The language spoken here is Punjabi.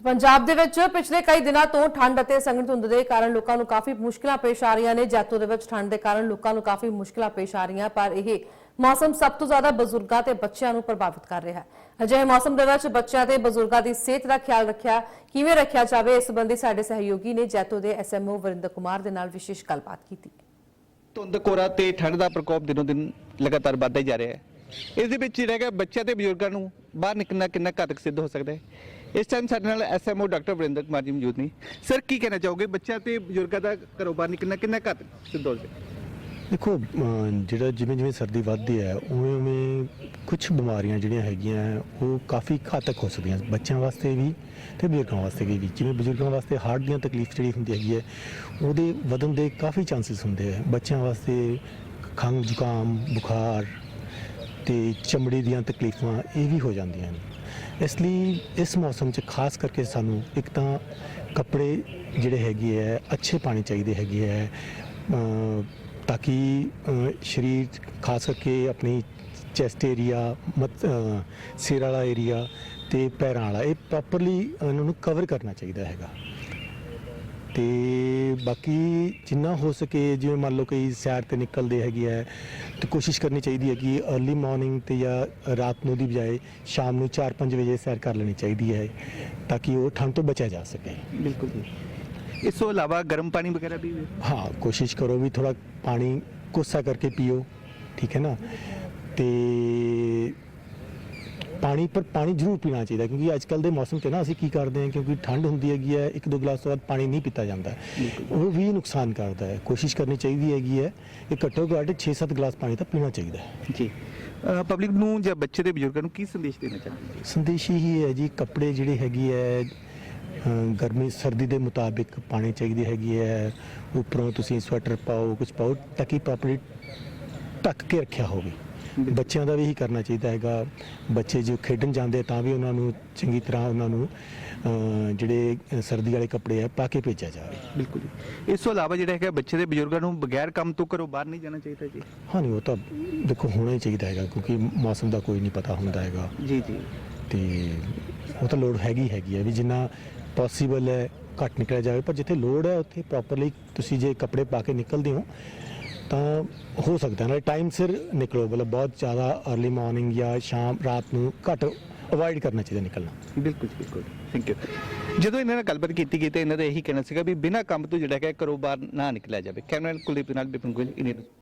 ਪੰਜਾਬ ਦੇ ਵਿੱਚ ਪਿਛਲੇ ਕਈ ਦਿਨਾਂ ਤੋਂ ਠੰਡ ਅਤੇ ਸੰਘਣੀ ਧੁੰਦ ਦੇ ਕਾਰਨ ਲੋਕਾਂ ਨੂੰ ਕਾਫੀ ਮੁਸ਼ਕਲਾਂ ਪੇਸ਼ ਆ ਰਹੀਆਂ ਨੇ। ਜੈਤੋ ਦੇ ਵਿੱਚ ਠੰਡ ਦੇ ਕਾਰਨ ਲੋਕਾਂ ਨੂੰ ਕਾਫੀ ਮੁਸ਼ਕਲਾਂ ਪੇਸ਼ ਆ ਰਹੀਆਂ, ਪਰ ਇਹ ਮੌਸਮ ਸਭ ਤੋਂ ਜ਼ਿਆਦਾ ਬਜ਼ੁਰਗਾਂ ਤੇ ਬੱਚਿਆਂ ਨੂੰ ਪ੍ਰਭਾਵਿਤ ਕਰ ਰਿਹਾ ਹੈ। ਅਜਿਹੇ ਮੌਸਮ ਦੇ ਵਿੱਚ ਬੱਚਿਆਂ ਤੇ ਬਜ਼ੁਰਗਾਂ ਦੀ ਸਿਹਤ ਦਾ ਖਿਆਲ ਰੱਖਿਆ, ਕਿਵੇਂ ਰੱਖਿਆ ਜਾਵੇ, ਇਸ ਸੰਬੰਧੀ ਸਾਡੇ ਸਹਿਯੋਗੀ ਨੇ ਜੈਤੋ ਦੇ ਐਸਐਮਓ ਵਰਿੰਦਰ ਕੁਮਾਰ ਦੇ ਨਾਲ ਵਿਸ਼ੇਸ਼ ਗੱਲਬਾਤ ਕੀਤੀ। ਧੁੰਦ ਕੋਰਾ ਤੇ ਠੰਡ ਦਾ ਪ੍ਰਕੋਪ ਦਿਨੋਂ ਦਿਨ ਲਗਾਤਾਰ ਵੱਧਦਾ ਜਾ ਰਿਹਾ ਹੈ। ਇਸ ਦੇ ਵਿੱਚ ਜਿਹੜਾ ਹੈਗਾ ਬੱਚਿਆਂ ਤੇ ਬਜ਼ੁਰਗਾਂ ਨੂੰ ਬਾਹਰ ਨਿਕਲਣਾ ਕਿੰਨਾ ਘਾਤਕ ਸਿੱਧ ਹੋ ਸਕਦਾ ਹੈ? ਇਸ ਟਾਈਮ ਸਾਡੇ ਨਾਲ ਐਸਐਮਓ ਡਾਕਟਰ ਵਰਿੰਦਰ ਕੁਮਾਰ ਜੀ ਮੌਜੂਦ ਨੇ। ਸਰ ਕੀ ਕਹਿਣਾ ਚਾਹੋਗੇ? ਬੱਚਿਆਂ ਤੇ ਬਜ਼ੁਰਗਾਂ ਦਾ ਘਰੋਂ ਬਾਹਰ ਨਿਕਲਣਾ ਕਿੰਨਾ ਘਾਤਕ ਸਿੱਧ ਹੋ ਦੇਖੋ ਜਿਹੜਾ ਜਿਵੇਂ ਜਿਵੇਂ ਸਰਦੀ ਵੱਧਦੀ ਹੈ, ਉਵੇਂ ਉਵੇਂ ਕੁਝ ਬਿਮਾਰੀਆਂ ਜਿਹੜੀਆਂ ਹੈਗੀਆਂ, ਉਹ ਕਾਫੀ ਘਾਤਕ ਹੋ ਸਕਦੀਆਂ ਬੱਚਿਆਂ ਵਾਸਤੇ ਵੀ ਤੇ ਬਜ਼ੁਰਗਾਂ ਵਾਸਤੇ ਵੀ। ਜਿਵੇਂ ਬਜ਼ੁਰਗਾਂ ਵਾਸਤੇ ਹਾਰਟ ਦੀਆਂ ਤਕਲੀਫ ਜਿਹੜੀ ਹੁੰਦੀ ਹੈਗੀ ਹੈ, ਉਹਦੇ ਵਧਣ ਦੇ ਕਾਫੀ ਚਾਂਸਸ ਹੁੰਦੇ ਆ ਬੱਚਿਆਂ ਵਾਸਤੇ ਖੰਘ ਜ਼ੁਕਾਮ ਬੁਖਾਰ ਤੇ ਚਮੜੀ ਦੀਆਂ ਤਕਲੀਫਾਂ ਇਹ ਵੀ ਹੋ ਜਾਂਦੀਆਂ ਨੇ ਇਸ ਲਈ ਇਸ ਮੌਸਮ 'ਚ ਖਾਸ ਕਰਕੇ ਸਾਨੂੰ ਇੱਕ ਤਾਂ ਕੱਪੜੇ ਜਿਹੜੇ ਹੈਗੇ ਹੈ ਅੱਛੇ ਪਾਣੀ ਚਾਹੀਦੇ ਹੈਗੇ ਹੈ ਤਾਂ ਕਿ ਸਰੀਰ 'ਚ ਖਾਸ ਕਰਕੇ ਆਪਣੀ ਚੈਸਟ ਏਰੀਆ ਮਤ ਸਿਰ ਵਾਲਾ ਏਰੀਆ ਤੇ ਪੈਰਾਂ ਵਾਲਾ, ਇਹ ਪ੍ਰੋਪਰਲੀ ਇਹਨਾਂ ਨੂੰ ਕਵਰ ਕਰਨਾ ਚਾਹੀਦਾ ਹੈਗਾ। ਤੇ ਬਾਕੀ ਜਿੰਨਾ ਹੋ ਸਕੇ ਜਿਵੇਂ ਮੰਨ ਲਓ ਕਈ ਸੈਰ ਤੇ ਨਿਕਲਦੇ ਹੈਗੇ ਹੈ ਤੇ ਕੋਸ਼ਿਸ਼ ਕਰਨੀ ਚਾਹੀਦੀ ਹੈ ਕਿ अर्ਲੀ ਮਾਰਨਿੰਗ ਤੇ ਜਾਂ ਰਾਤ ਨੂੰ ਦੀ ਬਜਾਏ ਸ਼ਾਮ ਨੂੰ 4-5 ਵਜੇ ਸੈਰ ਕਰ ਲੈਣੀ ਚਾਹੀਦੀ ਹੈ ਤਾਂ ਕਿ ਉਹ ਠੰਡ ਤੋਂ ਬਚਿਆ ਜਾ ਸਕੇ। ਬਿਲਕੁਲ ਜੀ। ਇਸ ਤੋਂ ਇਲਾਵਾ ਗਰਮ ਪਾਣੀ ਵਗੈਰਾ ਵੀ ਹਾਂ ਕੋਸ਼ਿਸ਼ ਕਰੋ ਵੀ ਥੋੜਾ ਪਾਣੀ ਕੋਸਾ ਕਰਕੇ ਪੀਓ ਠੀਕ ਹੈ ਨਾ? ਤੇ ਪਾਣੀ ਪਰ ਪਾਣੀ ਜ਼ਰੂਰ ਪੀਣਾ ਚਾਹੀਦਾ ਕਿਉਂਕਿ ਅੱਜ ਕੱਲ ਦੇ ਮੌਸਮ 'ਚ ਨਾ ਅਸੀਂ ਕੀ ਕਰਦੇ ਹਾਂ ਕਿਉਂਕਿ ਠੰਡ ਹੁੰਦੀ ਹੈਗੀ ਹੈ ਇੱਕ ਦੋ ਗਲਾਸ ਤੋਂ ਬਾਅਦ ਪਾਣੀ ਨਹੀਂ ਪੀਤਾ ਜਾਂਦਾ ਉਹ ਵੀ ਨੁਕਸਾਨ ਕਰਦਾ ਹੈ। ਕੋਸ਼ਿਸ਼ ਕਰਨੀ ਚਾਹੀਦੀ ਹੈਗੀ ਹੈ ਕਿ ਘੱਟੋ ਘੱਟ 6-7 ਗਲਾਸ ਪਾਣੀ ਤਾਂ ਪੀਣਾ ਚਾਹੀਦਾ ਹੈ। ਜੀ। ਪਬਲਿਕ ਨੂੰ ਜਾਂ ਬੱਚੇ ਤੇ ਬਜ਼ੁਰਗਾਂ ਨੂੰ ਕੀ ਸੰਦੇਸ਼ ਦੇਣਾ ਚਾਹੁੰਦੇ ਸੰਦੇਸ਼ ਹੀ ਹੈ ਜੀ ਕੱਪੜੇ ਜਿਹੜੇ ਹੈਗੀ ਹੈ ਗਰਮੀ ਸਰਦੀ ਦੇ ਮੁਤਾਬਿਕ ਪਾਣੀ ਚਾਹੀਦੀ ਹੈਗੀ ਹੈ। ਉੱਪਰੋਂ ਤੁਸੀਂ ਸਵੈਟਰ ਪਾਓ ਕੁਝ ਪਾਓ ਤਾਂ ਕਿ ਪ੍ਰੋਪਰਲੀ ਢੱਕ ਕੇ ਰੱਖਿਆ ਹੋਵੇ। ਬੱਚਿਆਂ ਦਾ ਵੀ ਇਹੀ ਕਰਨਾ ਚਾਹੀਦਾ ਹੈਗਾ। ਬੱਚੇ ਜੋ ਖੇਡਣ ਜਾਂਦੇ ਤਾਂ ਵੀ ਉਹਨਾਂ ਨੂੰ ਚੰਗੀ ਤਰ੍ਹਾਂ ਉਹਨਾਂ ਨੂੰ ਜਿਹੜੇ ਸਰਦੀ ਵਾਲੇ ਕੱਪੜੇ ਆ ਪਾ ਕੇ ਭੇਜਿਆ ਜਾਵੇ। ਬਿਲਕੁਲ ਜੀ। ਇਸ ਤੋਂ ਇਲਾਵਾ ਜਿਹੜਾ ਹੈਗਾ ਬੱਚੇ ਦੇ ਬਜ਼ੁਰਗਾਂ ਨੂੰ ਬਗੈਰ ਕੰਮ ਤੋਂ ਘਰੋਂ ਬਾਹਰ ਨਹੀਂ ਜਾਣਾ ਚਾਹੀਦਾ ਜੀ? ਹਾਂ ਨਹੀਂ ਉਹ ਤਾਂ ਦੇਖੋ ਹੋਣਾ ਹੀ ਚਾਹੀਦਾ ਹੈਗਾ ਕਿਉਂਕਿ ਮੌਸਮ ਦਾ ਕੋਈ ਨਹੀਂ ਪਤਾ ਹੁੰਦਾ ਹੈਗਾ। ਜੀ ਜੀ। ਤੇ ਉਹ ਤਾਂ ਲੋੜ ਹੈਗੀ ਹੈਗੀ ਹੈ ਵੀ ਜਿੰਨਾ ਪੋਸੀਬਲ ਹੈ ਘੱਟ ਨਿਕਲਿਆ ਜਾਵੇ ਪਰ ਜਿੱਥੇ ਲੋੜ ਹੈ ਉੱਥੇ ਪ੍ਰੋਪਰਲੀ ਤੁਸੀਂ ਜੇ ਕੱਪੜੇ ਪਾ ਕੇ ਨਿਕਲਦੇ ਹੋ ਤਾਂ ਹੋ ਸਕਦਾ ਨਾਲ ਟਾਈਮ ਸਿਰ ਨਿਕਲੋ, ਮਤਲਬ ਬਹੁਤ ਜ਼ਿਆਦਾ अर्ਲੀ ਮਾਰਨਿੰਗ ਜਾਂ ਸ਼ਾਮ, ਰਾਤ ਨੂੰ ਘੱਟ ਅਵੋਇਡ ਕਰਨਾ ਚਾਹੀਦਾ ਨਿਕਲਣਾ। ਬਿਲਕੁਲ ਬਿਲਕੁਲ। ਥੈਂਕ ਯੂ ਜਦੋਂ ਇਹਨਾਂ ਨਾਲ ਗੱਲਬਾਤ ਕੀਤੀ ਗਈ ਤੇ ਇਹਨਾਂ ਦਾ ਇਹੀ ਕਹਿਣਾ ਸੀਗਾ ਵੀ ਬਿਨਾਂ ਕੰਮ ਤੋਂ ਜਿਹੜਾ ਹੈਗਾ, ਘਰੋਂ ਬਾਹਰ ਨਾ ਨਿਕਲਿਆ ਜਾਵੇ। ਕੈਮਰਾ ਕੁਲਦੀਪ ਨਾਲ ਬਿਪਨ ਗੋਇਲ ਇਨੇ